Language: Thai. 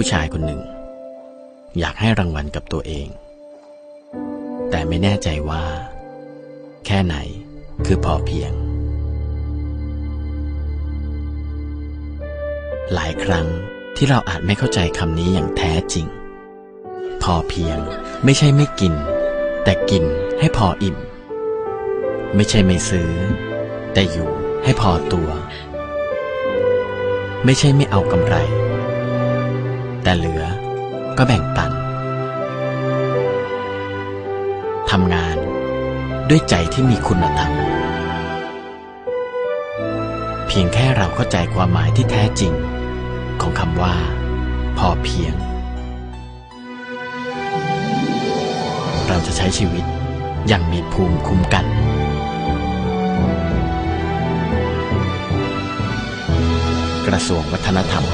ผู้ชายคนหนึ่ง อยากให้รางวัลกับตัวเอง แต่ไม่แน่ใจว่า แค่ไหนคือพอเพียง หลายครั้งที่เราอาจไม่เข้าใจคำนี้อย่างแท้จริง พอเพียงไม่ใช่ไม่กิน แต่กินให้พออิ่ม ไม่ใช่ไม่ซื้อ แต่อยู่ให้พอตัว ไม่ใช่ไม่เอากำไร แต่เหลือก็แบ่งปันทำงานด้วยใจที่มีคุณธรรม เพียงแค่เราเข้าใจความหมายที่แท้จริง ของคำว่า พอเพียง เราจะใช้ชีวิตอย่างมีภูมิคุ้มกันกระทรวงวัฒนธรรม